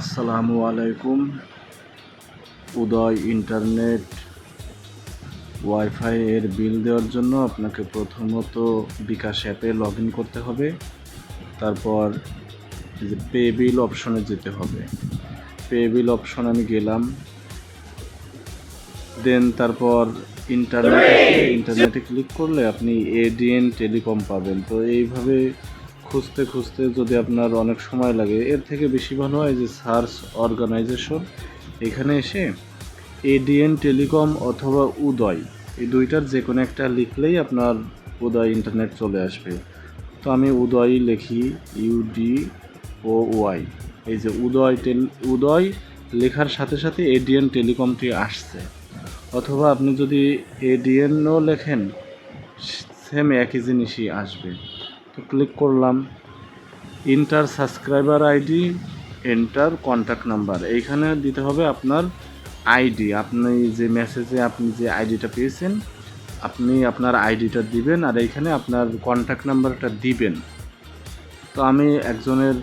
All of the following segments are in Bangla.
আসসালামু আলাইকুম। উদয় ইন্টারনেট ওয়াইফাই এর বিল দেওয়ার জন্য আপনাকে প্রথমত বিকাশ অ্যাপে লগ ইন করতে হবে। তারপর যে পে বিল অপশনে যেতে হবে। পে বিল অপশন আমি গেলাম। দেন তারপর ইন্টারনেটে ইন্টারনেটে ক্লিক করলে আপনি এডিএন টেলিকম পাবেন। তো এইভাবে খুঁজতে খুঁজতে যদি আপনার অনেক সময় লাগে, এর থেকে বেশি ভালো হয় যে সার্চ অর্গানাইজেশন। এখানে এসে এডিএন টেলিকম অথবা উদয়, এই দুইটার যে কোনো একটা লিখলেই আপনার উদয় ইন্টারনেট চলে আসবে। তো আমি উদয় লিখি ইউডি ও ওয়াই। এই যে উদয় টেল, উদয় লেখার সাথে সাথে এডিএন টেলিকমটি আসছে। অথবা আপনি যদি এডিএনও লেখেন, সেম একই জিনিসই আসবে। তো ক্লিক করলাম। Enter subscriber ID enter contact number এইখানে দিতে হবে আপনার আইডি আপনি যে মেসেজে আপনি যে আইডিটা পেয়েছেন, আপনি আপনার আইডিটা দিবেন আর এইখানে আপনার কন্ট্যাক্ট নাম্বারটা দিবেন। তো আমি একজনের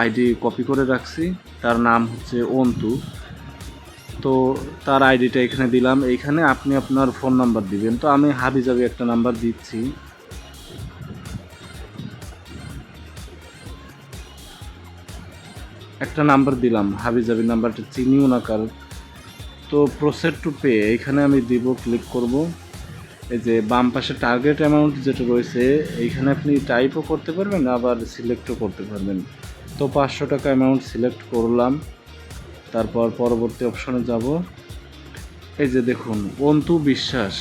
আইডি কপি করে রাখছি। তার নাম হচ্ছে অন্তু। তো তার আইডিটা এখানে দিলাম। এইখানে আপনি আপনার ফোন নাম্বার দিবেন। তো আমি হাবিজাবি একটা নাম্বার দিচ্ছি। একটা নাম্বার দিলাম হাবি হাবিজাবি নাম্বারটা চিনিও না কারণ তো প্রসেড টু পে এইখানে আমি দিব ক্লিক করব। এই যে বাম পাশে টার্গেট অ্যামাউন্ট যেটা রয়েছে এইখানে আপনি টাইপও করতে পারবেন, আবার সিলেক্টও করতে পারবেন। তো পাঁচশো টাকা অ্যামাউন্ট সিলেক্ট করলাম। তারপর পরবর্তী অপশনে যাব। এই যে দেখুন, অন্তু বিশ্বাস,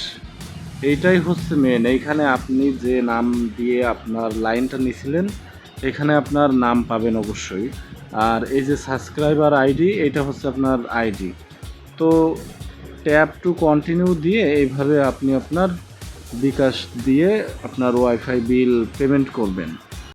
এইটাই হচ্ছে মেন এইখানে আপনি যে নাম দিয়ে আপনার লাইনটা নিছিলেন, এখানে আপনার নাম পাবেন অবশ্যই। আর এই যে সাবস্ক্রাইবার আইডি এটা হচ্ছে আপনার আইডি তো ট্যাপ টু কন্টিনিউ দিয়ে এইভাবে আপনি আপনার বিকাশ দিয়ে আপনার ওয়াইফাই বিল পেমেন্ট করবেন।